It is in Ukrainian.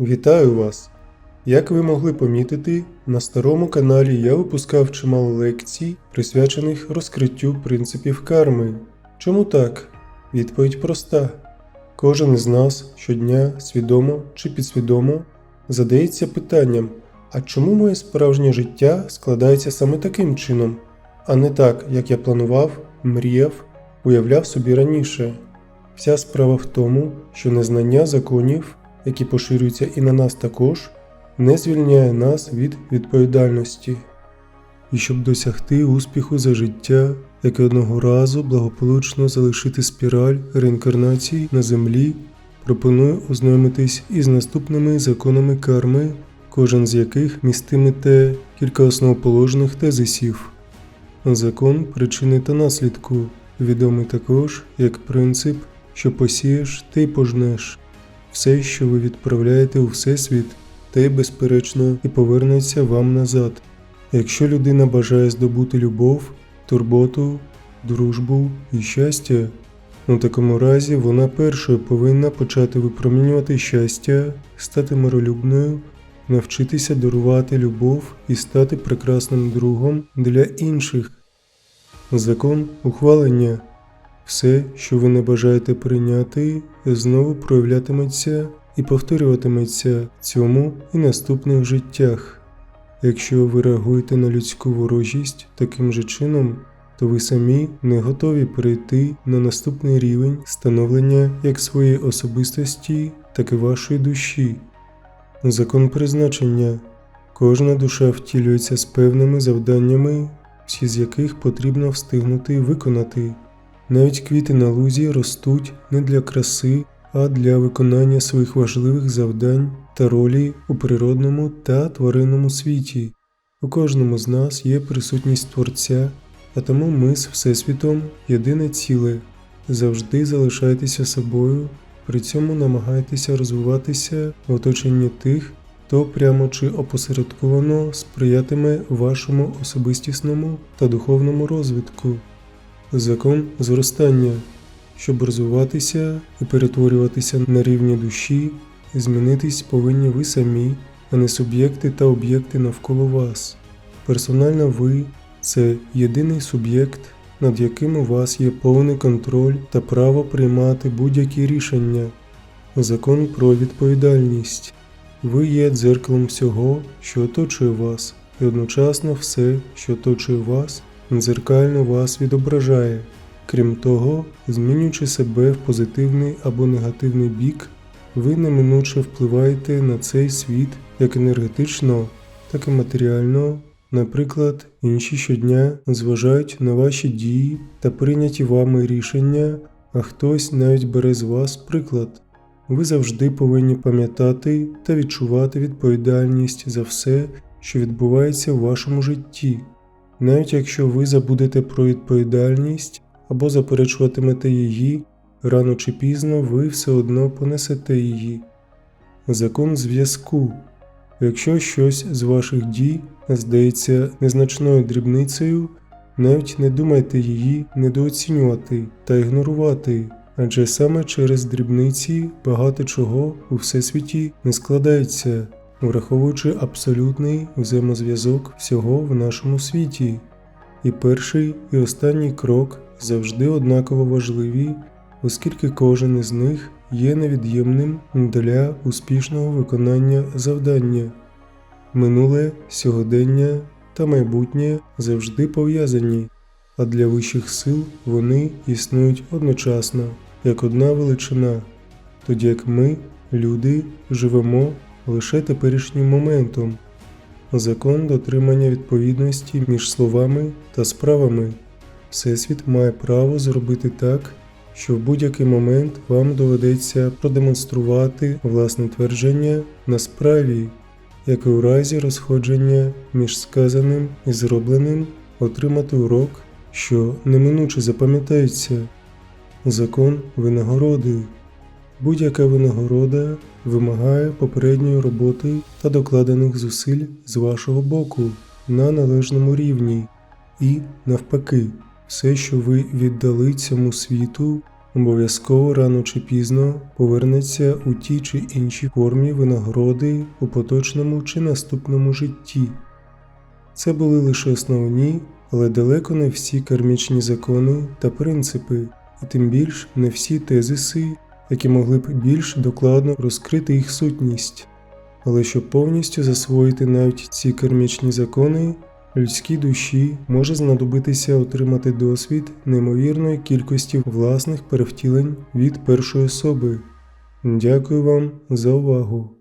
Вітаю вас! Як ви могли помітити, на старому каналі я випускав чимало лекцій, присвячених розкриттю принципів карми. Чому так? Відповідь проста. Кожен із нас щодня, свідомо чи підсвідомо, задається питанням: а чому моє справжнє життя складається саме таким чином, а не так, як я планував, мріяв, уявляв собі раніше? Вся справа в тому, що незнання законів, які поширюються і на нас також, не звільняє нас від відповідальності. І щоб досягти успіху за життя, як і одного разу благополучно залишити спіраль реінкарнації на землі, пропоную ознайомитись із наступними законами карми, кожен з яких містиметь кілька основоположних тезисів. Закон причини та наслідку, відомий також як принцип, що посієш, ти пожнеш. Все, що ви відправляєте у Всесвіт, те, безперечно, і повернеться вам назад. Якщо людина бажає здобути любов, турботу, дружбу і щастя, у такому разі вона першою повинна почати випромінювати щастя, стати миролюбною, навчитися дарувати любов і стати прекрасним другом для інших. Закон ухвалення. Все, що ви не бажаєте прийняти, знову проявлятиметься і повторюватиметься в цьому і наступних життях. Якщо ви реагуєте на людську ворожість таким же чином, то ви самі не готові перейти на наступний рівень становлення як своєї особистості, так і вашої душі. Закон призначення. Кожна душа втілюється з певними завданнями, всі з яких потрібно встигнути виконати. Навіть квіти на лузі ростуть не для краси, а для виконання своїх важливих завдань та ролі у природному та тваринному світі. У кожному з нас є присутність Творця, а тому ми з Всесвітом єдине ціле. Завжди залишайтеся собою, при цьому намагайтеся розвиватися в оточенні тих, хто прямо чи опосередковано сприятиме вашому особистісному та духовному розвитку. Закон зростання, щоб розвиватися і перетворюватися на рівні душі, змінитись повинні ви самі, а не суб'єкти та об'єкти навколо вас. Персонально ви це єдиний суб'єкт, над яким у вас є повний контроль та право приймати будь-які рішення. Закон про відповідальність. Ви є дзеркалом всього, що оточує вас, і одночасно все, що оточує вас, дзеркально вас відображає. Крім того, змінюючи себе в позитивний або негативний бік, ви неминуче впливаєте на цей світ як енергетично, так і матеріально. Наприклад, інші щодня зважають на ваші дії та прийняті вами рішення, а хтось навіть бере з вас приклад. Ви завжди повинні пам'ятати та відчувати відповідальність за все, що відбувається в вашому житті. Навіть якщо ви забудете про відповідальність або заперечуватимете її, рано чи пізно ви все одно понесете її. Закон зв'язку. Якщо щось з ваших дій здається незначною дрібницею, навіть не думайте її недооцінювати та ігнорувати, адже саме через дрібниці багато чого у всесвіті не складається, враховуючи абсолютний взаємозв'язок всього в нашому світі. І перший і останній крок завжди однаково важливі, оскільки кожен із них є невід'ємним для успішного виконання завдання. Минуле, сьогодення та майбутнє завжди пов'язані, а для вищих сил вони існують одночасно, як одна величина, тоді як ми, люди, живемо лише теперішнім моментом. Закон дотримання відповідності між словами та справами. Всесвіт має право зробити так, що в будь-який момент вам доведеться продемонструвати власне твердження на справі, як і у разі розходження між сказаним і зробленим отримати урок, що неминуче запам'ятається. Закон винагороди. Будь-яка винагорода вимагає попередньої роботи та докладених зусиль з вашого боку на належному рівні, і навпаки, все, що ви віддали цьому світу, обов'язково рано чи пізно повернеться у тій чи іншій формі винагороди у поточному чи наступному житті. Це були лише основні, але далеко не всі кармічні закони та принципи, і тим більш не всі тезиси, які могли б більш докладно розкрити їх сутність. Але щоб повністю засвоїти навіть ці кермічні закони, людській душі може знадобитися отримати досвід неймовірної кількості власних перевтілень від першої особи. Дякую вам за увагу.